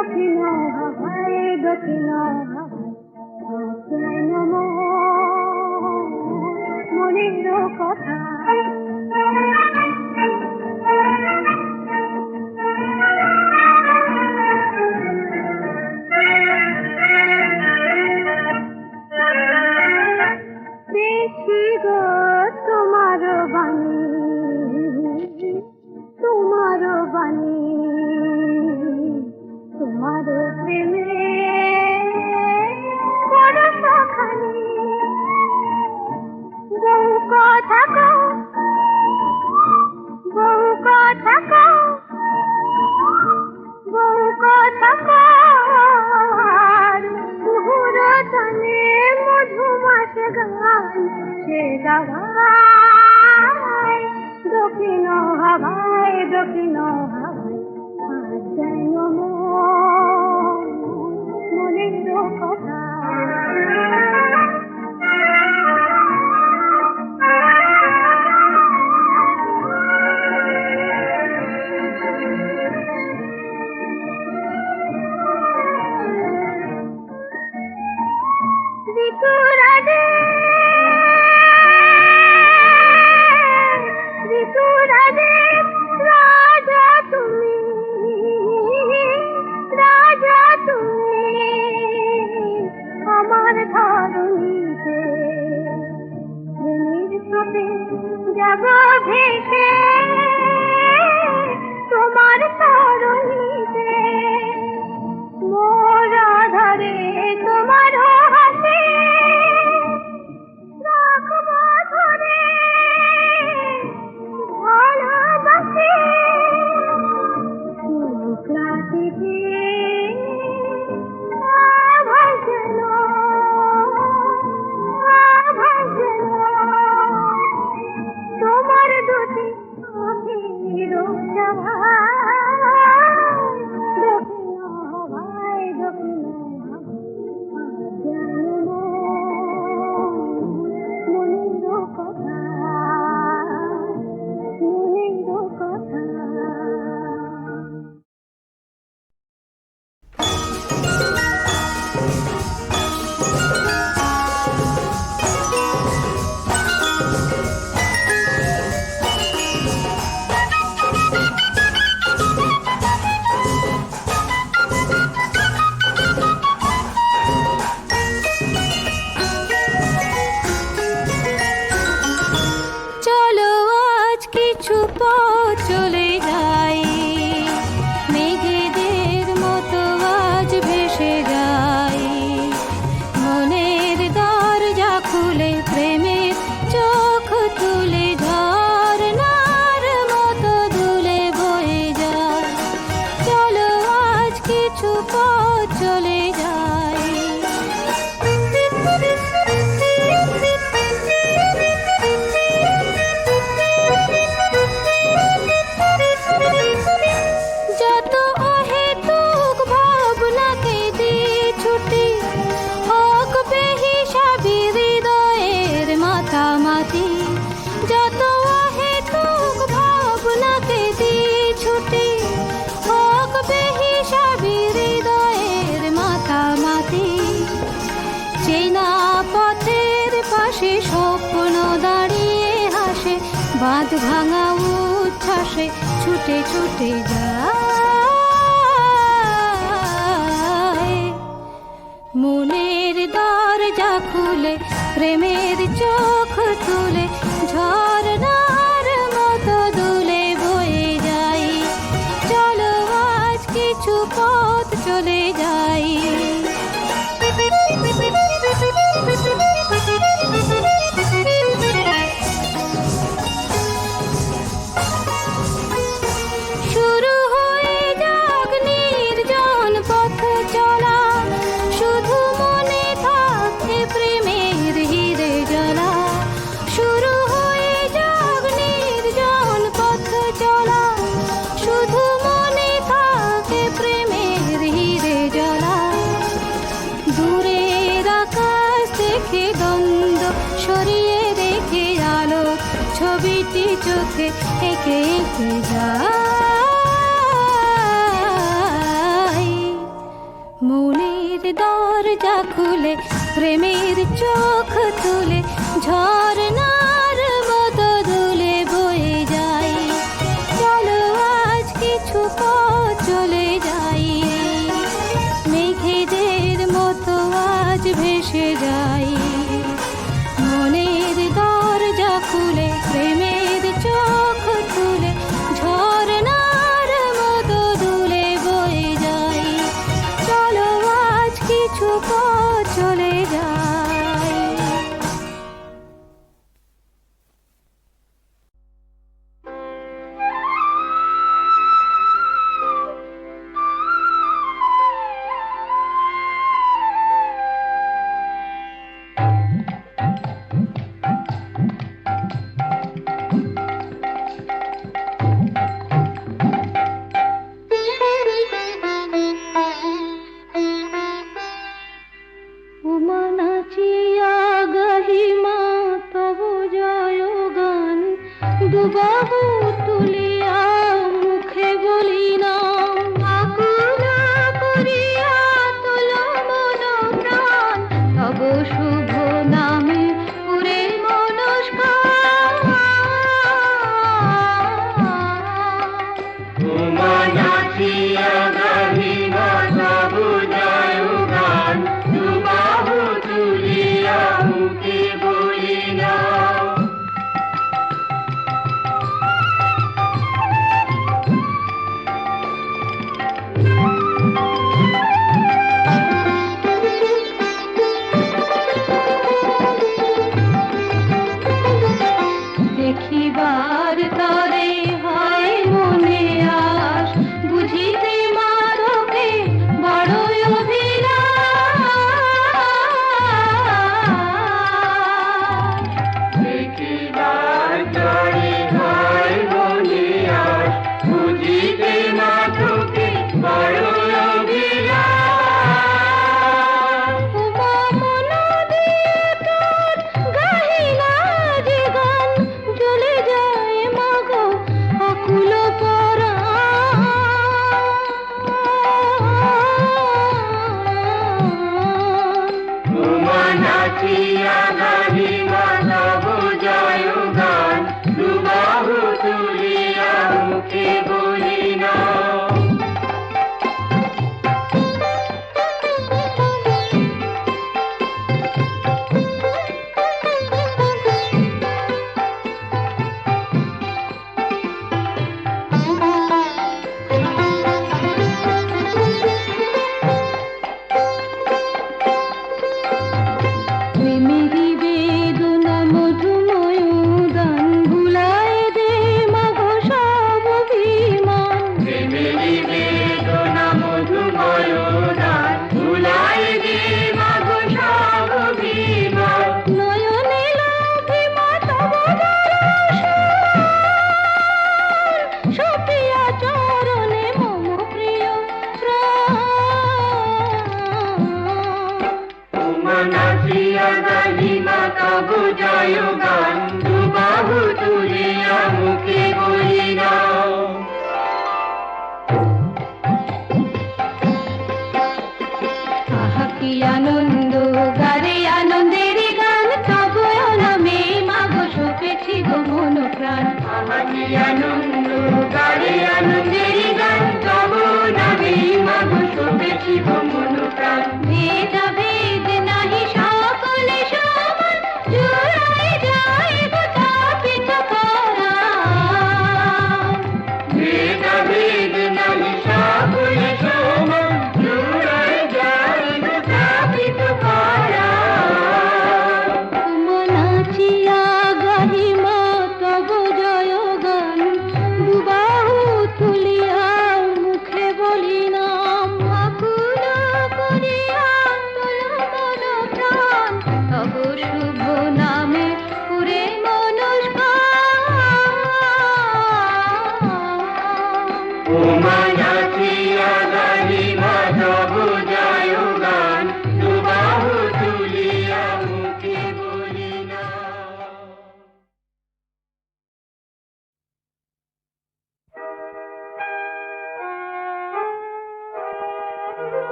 दक्षिणा हवाए दक्षिणा से दवाई दुखिनो दुखी नो 嘿嘿 ভাসে ছুটে ছুটে যায়। মনের দরজা খুলে প্রেমের এঁকে মনের দরজা খুলে প্রেমের চোখ তুলে ঝর্ণার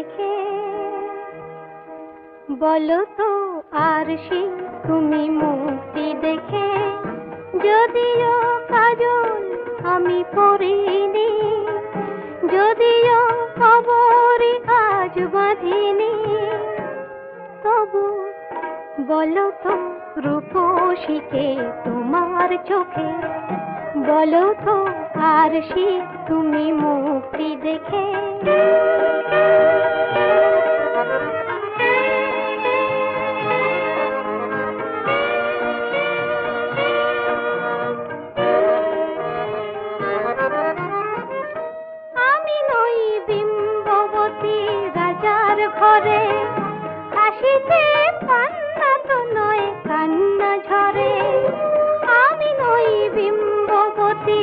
দেখে। বলো তো, আর সে তুমি মুক্তি দেখে। যদিও কাজল আমি পড়িনি, যদিও খবরই আজ বাঁধিনি। তবু বলো তো রূপসীকে তোমার চোখে? বলো তো, আর সে তুমি মুক্তি দেখে। আমি নই বিম্ববতী রাজার ঘরে। হাসিতে পান্না তো নয়, কান্না ঝরে। আমি নই বিম্ববতী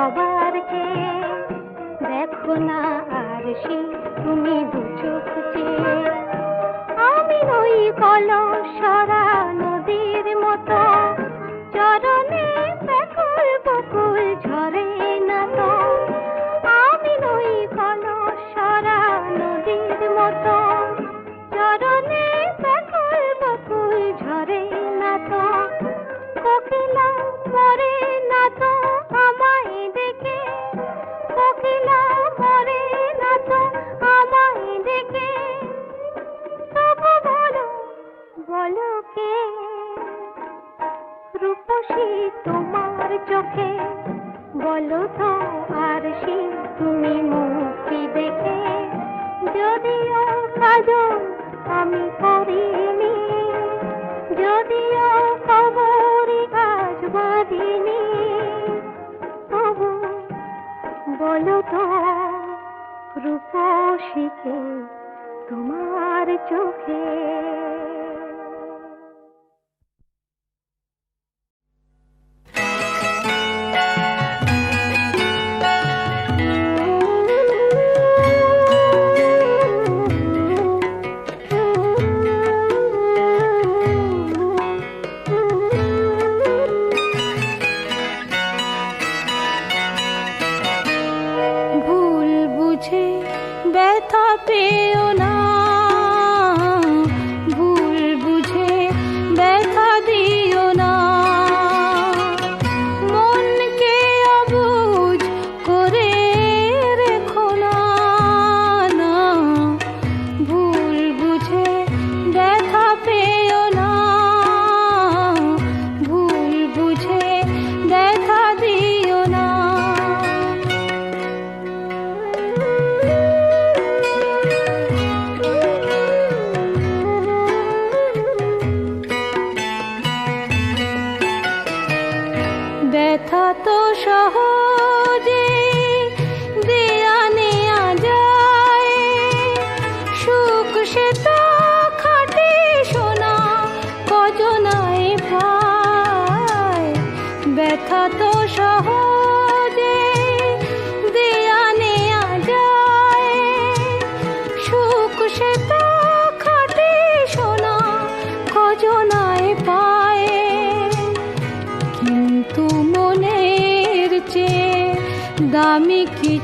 সবার চেয়ে দেখো না আর সে তুমি দু চোখ আমি নই কলসরা নদীর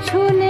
দামি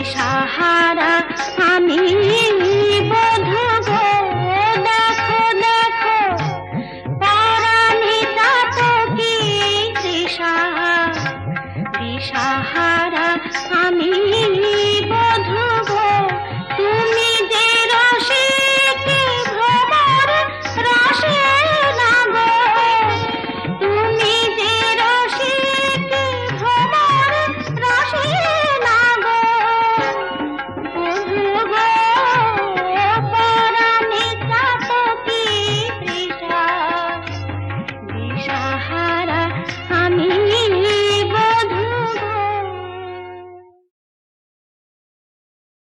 দিশাহারা